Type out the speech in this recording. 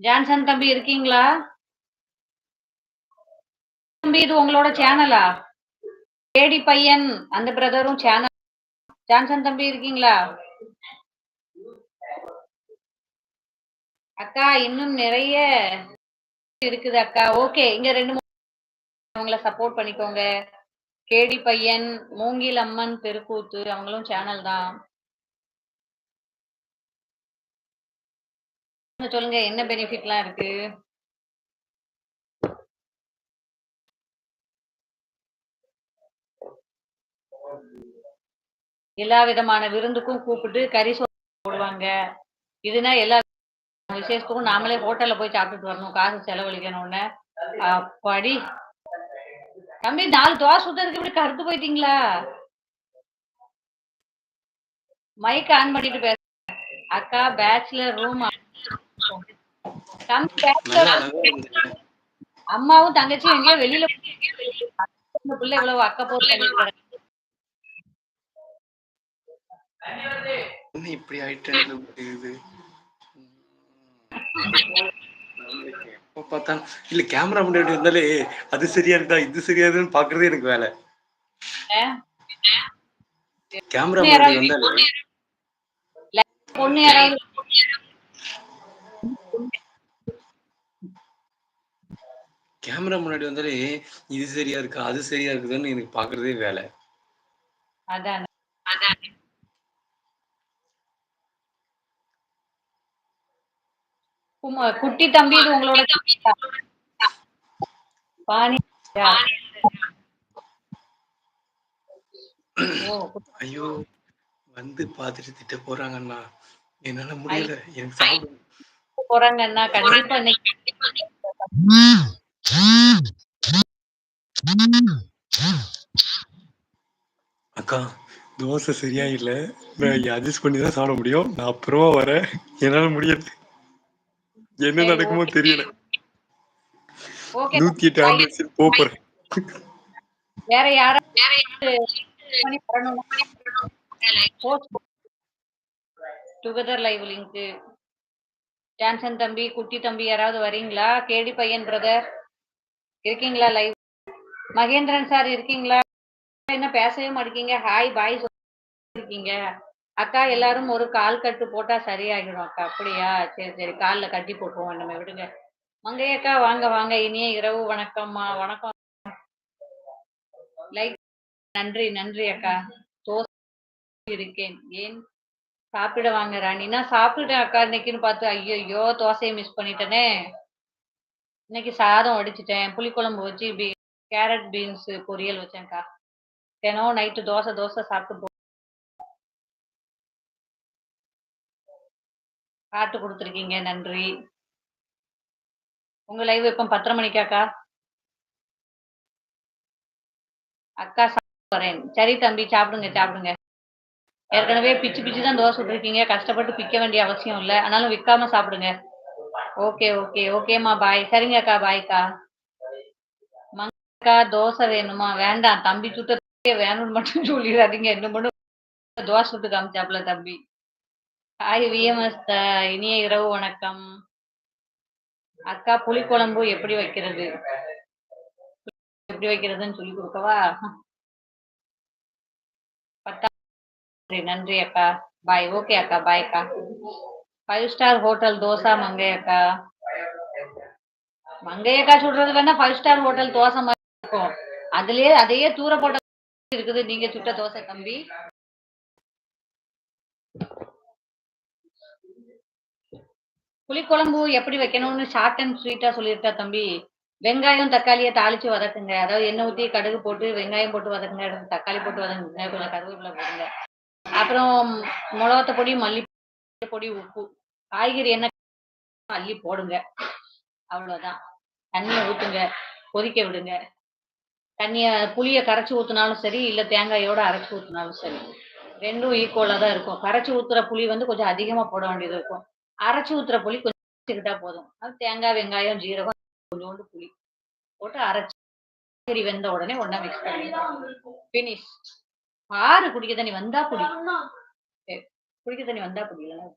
Johnson தம்பி இருக்கீங்களா? தம்பி இது உங்களோட சேனலா கேடி பையன் அந்த பிரதரும் சேனல் ஜான்சன் தம்பி இருக்கீங்களா? அக்கா இன்னும் நிறைய இருக்குது அக்கா. ஓகே இங்க ரெண்டு மூணு அவங்கள சப்போர்ட் பண்ணிக்கோங்க. கேடி பையன் மூங்கில் அம்மன் தெருக்கூத்து அவங்களும் சேனல் தான். சொல்லுங்க? என்ன பெனிஃபிட்லாம் இருக்கு? எல்லா விதமான விருந்துக்கும் கூப்பிட்டு கறி போடுவாங்க. இதுனா எல்லா விசேஷத்துக்கும் நாமளே ஹோட்டல்ல போய் சாப்பிட்டுட்டு வரணும். காசு செலவழிக்கணும்னு. அப்படி தம்பி நாலு தோசை சுத்தறதுக்கு இப்படி கருத்து போயிட்டீங்களா? மைக் ஆன் பண்ணிட்டு பேச. அக்கா பேச்சுலர் ரூம் அம்மாவும் தங்கச்சியும் எங்கேயோ வெளியில புள்ள இவ்வளவு அக்க போட்டு இப்படி ஆயிட்டு எப்ப பார்த்தாலும் இல்ல கேமரா முன்னாடி இருந்தாலே அது சரியா இருக்கா இது சரியா இருக்குன்னு பாக்குறதே எனக்கு வேலை. கேமரா முன்னாடி வந்தாலே பொண்ணு யாராவது கேமரா முன்னாடி வந்தாலே இது சரியா இருக்கா அது சரியா இருக்குதுன்னு எனக்கு பாக்குறதே வேலை. அதான். குட்டி தம்பி இது உங்களோட ஐயோ வந்து பாத்துட்டு திட்ட போறாங்கண்ணா. என்னால முடியல. எனக்கு சாப்பிட போறாங்கன்னா கண்டிப்பா அக்கா தோசை சரியா இல்ல நான் அட்ஜஸ்ட் பண்ணி தான் சாப்பிட முடியும். நான் அப்புறமா வரேன். என்னால முடியாது. என்ன நடக்குமோ. தெரியல. நூத்தி எட்டு ஆம்புலன்ஸ் போறேன். வேற யாராவது டுகெதர் லைவ் லிங்க் ஜான்சன் தம்பி குட்டி தம்பி யாராவது வரீங்களா? கேடி பையன் பிரதர் இருக்கீங்களா லைவ் மகேந்திரன் சார் இருக்கீங்களா? என்ன பேசவே மாட்டேங்க ஹாய் பாய் இருக்கீங்க அக்கா எல்லாரும் ஒரு கால் கட்டு போட்டா சரியாகிடும் அக்கா. அப்படியா? சரி சரி. கால்ல கட்டி போட்டுருவோம் நம்ம. விடுங்க. மங்கையக்கா வாங்க வாங்க. இனிய இரவு வணக்கம்மா. வணக்கம். லைக் நன்றி நன்றி அக்கா. தோசை இருக்கேன். ஏன்? சாப்பிட வாங்க ராணினா சாப்பிட்டேன் அக்கா இன்னைக்குன்னு பார்த்து ஐயோ தோசையை மிஸ் பண்ணிட்டேனே. இன்னைக்கு சாதம் வடிச்சிட்டேன். புளிக்குழம்பு வச்சு பீ கேரட் பீன்ஸ் பொரியல் வச்சேன்க்கா. தினம் நைட்டு தோசை தோசை சாப்பிட்டு போ காட்டு கொடுத்துருக்கீங்க. நன்றி. உங்க லைவ் இப்போ பத்தரை மணிக்காக்கா? அக்கா சாப்பிட்டு வரேன். சரி தம்பி சாப்பிடுங்க சாப்பிடுங்க. ஏற்கனவே பிச்சு பிச்சு தான் தோசை சுட்டுருக்கீங்க கஷ்டப்பட்டு பிக்க வேண்டிய அவசியம் இல்லை. ஆனாலும் விற்காம சாப்பிடுங்க. ஓகே ஓகே ஓகேம்மா. பாய். சரிங்க அக்கா. பாய்க்கா மங்கக்கா தோசை வேணுமா? வேண்டாம். தம்பி சுட்டே வேணும்னு மட்டும் சொல்லிடாதீங்க. என்ன மட்டும் தோசை சுட்டு காமிச்சாப்ல தம்பி. ஹாய் விஎம்எஸ் இனிய இரவு வணக்கம். அக்கா புளிக்குழம்பு எப்படி வைக்கிறது? எப்படி வைக்கிறதுன்னு சொல்லி கொடுக்கவா? நன்றி நன்றி அக்கா. பாய் ஓகே அக்கா பாய் அக்கா. ஃபைவ் ஸ்டார் ஹோட்டல் தோசா மங்கை அக்கா. மங்கை அக்கா சுடுறது வேணா ஃபைவ் ஸ்டார் ஹோட்டல் தோசை மாதிரி இருக்கும். அதுலயே அதையே தூர போட்ட இருக்குது. நீங்க சுட்ட தோசை தம்பி புளிக்குழம்பு எப்படி வைக்கணும்னு ஷார்ட் அண்ட் ஸ்வீட்டா சொல்லியிருக்கா தம்பி. வெங்காயம் தக்காளியை தாளிச்சு வதக்குங்க. அதாவது எண்ணெய் ஊற்றி கடுகு போட்டு வெங்காயம் போட்டு வதக்குங்க. தக்காளி போட்டு வதக்குங்க. கொஞ்சம் கருவேப்பிலை போடுங்க. அப்புறம் மிளகாத்த பொடி மல்லி பொடி உப்பு. காய்கறி என்ன அள்ளி போடுங்க. அவ்வளவுதான். தண்ணியை ஊத்துங்க. கொதிக்க விடுங்க. தண்ணிய புளிய கரைச்சி ஊத்துனாலும் சரி இல்ல தேங்காயோட அரைச்சி ஊத்துனாலும் சரி. ரெண்டும் ஈக்குவலா தான் இருக்கும். கரைச்சி ஊத்துற புளி வந்து கொஞ்சம் அதிகமா போட வேண்டியது இருக்கும். அரைச்சி ஊத்துற புளி கொஞ்சம் வச்சுக்கிட்டா போதும். அது தேங்காய் வெங்காயம் ஜீரகம் கொஞ்சோண்டு புளி போட்டு அரைச்சி. வெந்த உடனே ஒன்னா மிக்ஸ் பண்ணி ஃபினிஷ் பாரு குடிக்க தண்ணி வந்தா குடி. குடிக்க தண்ணி வந்தா குடி இல்லைன்னா